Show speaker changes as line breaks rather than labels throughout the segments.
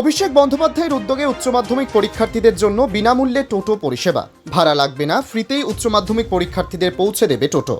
অভিষেক বন্দ্যোপাধ্যায়ের উদ্যোগে উচ্চ মাধ্যমিক পরীক্ষার্থীদের জন্য বিনামূল্যে টোটো পরিষেবা। ভাড়া লাগবে না, ফ্রিতেই উচ্চ মাধ্যমিক পরীক্ষার্থীদের পৌঁছে দেবে টোটো।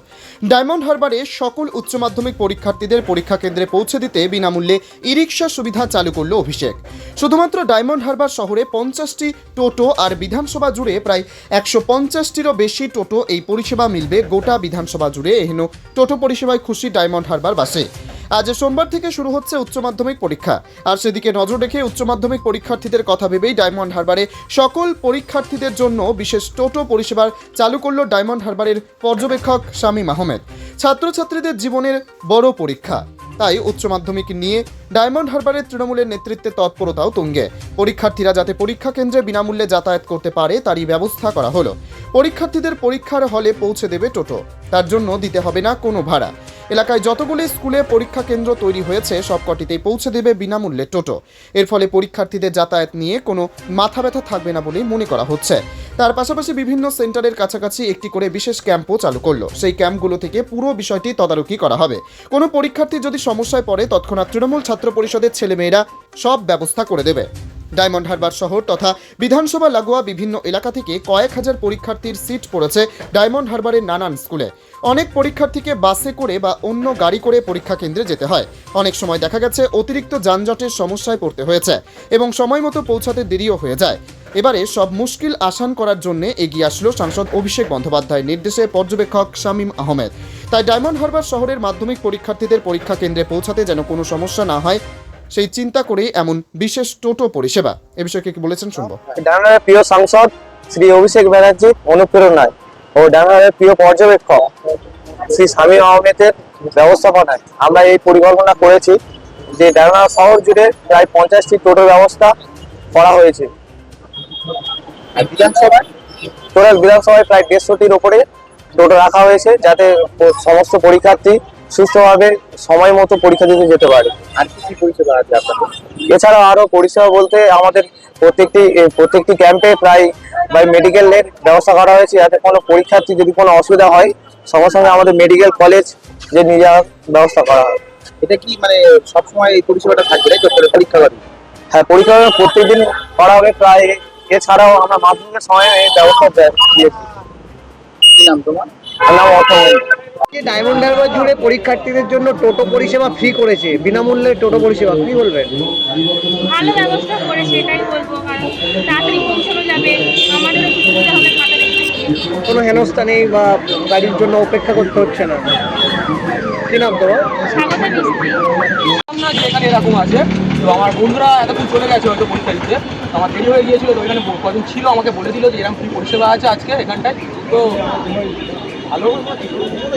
ডায়মন্ড হারবারে সকল উচ্চ মাধ্যমিক পরীক্ষার্থীদের পরীক্ষা কেন্দ্রে পৌঁছে দিতে বিনামূল্যে ই রিক্সা সুবিধা চালু করল অভিষেক। শুধুমাত্র ডায়মন্ড হারবার শহরে পঞ্চাশটি টোটো আর বিধানসভা জুড়ে প্রায় একশো পঞ্চাশটিরও বেশি টোটো এই পরিষেবা মিলবে গোটা বিধানসভা জুড়ে। এহেন টোটো পরিষেবায় খুশি ডায়মন্ড হারবার বাসে। আজ সোমবার থেকে শুরু হচ্ছে উচ্চ মাধ্যমিক পরীক্ষা। আর সেদিকে নজর রেখে উচ্চ মাধ্যমিক পরীক্ষার্থীদের কথা ভেবেই ডায়মন্ড হারবারে সকল পরীক্ষার্থীদের জন্য বিশেষ টোটো পরিষেবার চালু করল ডায়মন্ড হারবারের পর্যবেক্ষক শামীম আহমেদ। ছাত্রছাত্রীদের জীবনের বড় পরীক্ষা। তাই উচ্চ মাধ্যমিক নিয়ে ডায়মন্ড হারবারের তৃণমূলের নেতৃত্বে তৎপরতাও তুঙ্গে। পরীক্ষার্থীরা যাতে পরীক্ষা কেন্দ্রে বিনামূল্যে যাতায়াত করতে পারে, তারই ব্যবস্থা করা হলো। পরীক্ষার্থীদের পরীক্ষার হলে পৌঁছে দেবে টোটো। তার জন্য দিতে হবে না কোনো ভাড়া। এলাকায় যতগুলি স্কুলে পরীক্ষা কেন্দ্র তৈরি হয়েছে, সবকটিতেই পৌঁছে দেবে বিনামূল্যে টোটো। এর ফলে পরীক্ষার্থীদের যাতায়াত নিয়ে কোনো মাথা ব্যথা থাকবে না বলেই মনে করা হচ্ছে। তার পাশাপাশি বিভিন্ন সেন্টারের কাছাকাছি একটি করে বিশেষ ক্যাম্পও চালু করল। সেই ক্যাম্পগুলো থেকে পুরো বিষয়টি তদারকি করা হবে। কোনো পরীক্ষার্থী যদি সমস্যায় পড়ে, তৎক্ষণাৎ তৃণমূল ছাত্র পরিষদের ছেলেমেয়েরা সব ব্যবস্থা করে দেবে। ডায়মন্ড হারবার শহর তথা বিধানসভা লাগোয়া বিভিন্ন এলাকা থেকে কয়েক হাজার পরীক্ষার্থীর সিট পড়েছে ডায়মন্ড হারবারের নানান স্কুলে। অনেক পরীক্ষার্থীকে বাসে করে বা অন্য গাড়ি করে পরীক্ষা কেন্দ্রে যেতে হয়। অনেক সময় দেখা গেছে অতিরিক্ত যানজটের সমস্যায় পড়তে হয়েছে এবং সময় মতো পৌঁছাতে দেরিও হয়ে যায়। এবারে সব মুশকিল আসান করার জন্য এগিয়ে আসলো সাংসদ অভিষেক বন্দ্যোপাধ্যায়ের নির্দেশে পর্যবেক্ষক শামীম আহমেদ। তাই ডায়মন্ড হারবার শহরের মাধ্যমিক পরীক্ষার্থীদের পরীক্ষা কেন্দ্রে পৌঁছাতে যেন কোনো সমস্যা না হয় সেই চিন্তা করেই এমন বিশেষ টোটো পরিষেবা। এ বিষয়ে কি বলেছেন শুনব।
ডানারের প্রিয় সাংসদ শ্রী অভিষেক ব্যানার্জি অনুপ্রেরণায় ও ডানারের প্রিয় পর্যবেক্ষক শ্রী স্বামী আহমেদের ব্যবস্থাপনায় আমরা এই পরিকল্পনা করেছি যে ডানা শহর জুড়ে প্রায় পঞ্চাশটি টোটোর ব্যবস্থা করা হয়েছে।
আর বিধানসভায়?
টোটাল বিধানসভায় প্রায় দেড়শোটির ওপরে টোটো রাখা হয়েছে যাতে সমস্ত পরীক্ষার্থী সুস্থভাবে সময় মতো পরীক্ষা দিতে যেতে পারে।
আর কি কি পরিষেবা আছে আপনাদের?
এছাড়াও আরও পরিষেবা বলতে আমাদের প্রত্যেকটি প্রত্যেকটি ক্যাম্পে প্রায় প্রায় মেডিকেলের ব্যবস্থা করা হয়েছে। যাতে কোনো পরীক্ষার্থী যদি কোনো অসুবিধা হয় সঙ্গে সঙ্গে আমাদের মেডিকেল কলেজ যে নিয়ে যাওয়ার ব্যবস্থা করা হয়।
এটা কি মানে সবসময় এই পরিষেবাটা থাকবে তাই তো পরীক্ষা হবে?
হ্যাঁ পরীক্ষা প্রত্যেকদিন করা হবে প্রায়। এছাড়াও আমরা মাধ্যমিকের সময় এই ব্যবস্থা দিয়েছি।
কি নাম তোমার?
আমার নাম
যে ডায়মন্ড হারবার জুড়ে পরীক্ষার্থীদের জন্য টোটো পরিষেবা ফ্রি করেছে? বিনামূল্যে টোটো পরিষেবা কি বলবেন।
ভালো ব্যবস্থা করেছে এটাই বলব কারণ তাড়াতাড়ি পৌঁছানো যাবে আমাদেরও সুবিধা হবে
কোনো হেনস্থা নেই বা গাড়ির জন্য অপেক্ষা করতে হচ্ছে না। কি নাম তোমার?
স্বাগত
না এখানে এরকম আছে তো আমার বন্ধুরা এতক্ষণ চলে গেছে হয়তো পরীক্ষা দিতে। আমার দেরি হয়ে গিয়েছিল তো এখানে কদিন ছিল আমাকে বলে দিল যে এরকম ফ্রি পরিষেবা আছে আজকে এখানটায়। তো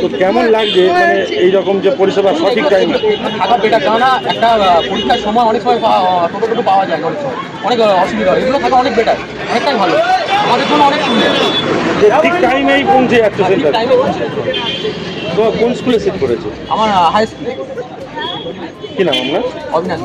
তো কেমন লাগছে মানে এইরকম যে পরিষেবা সঠিক টাইম
থাকা বেটার কেননা একটা পরীক্ষার সময় অনেক সময় টোটো টোটো পাওয়া যায় না অনেক সময়। অনেক অসুবিধা হয়। এগুলো থাকা অনেক বেটার অনেকটাই ভালো। আমাদের জন্য অনেক সুবিধা।
যে ঠিক টাইমেই পৌঁছে যাচ্ছে সেন্টার। তো কোন স্কুলে সিট করেছে?
আমার হাই স্কুল
কি নাম আপনার?
অবিনাশ।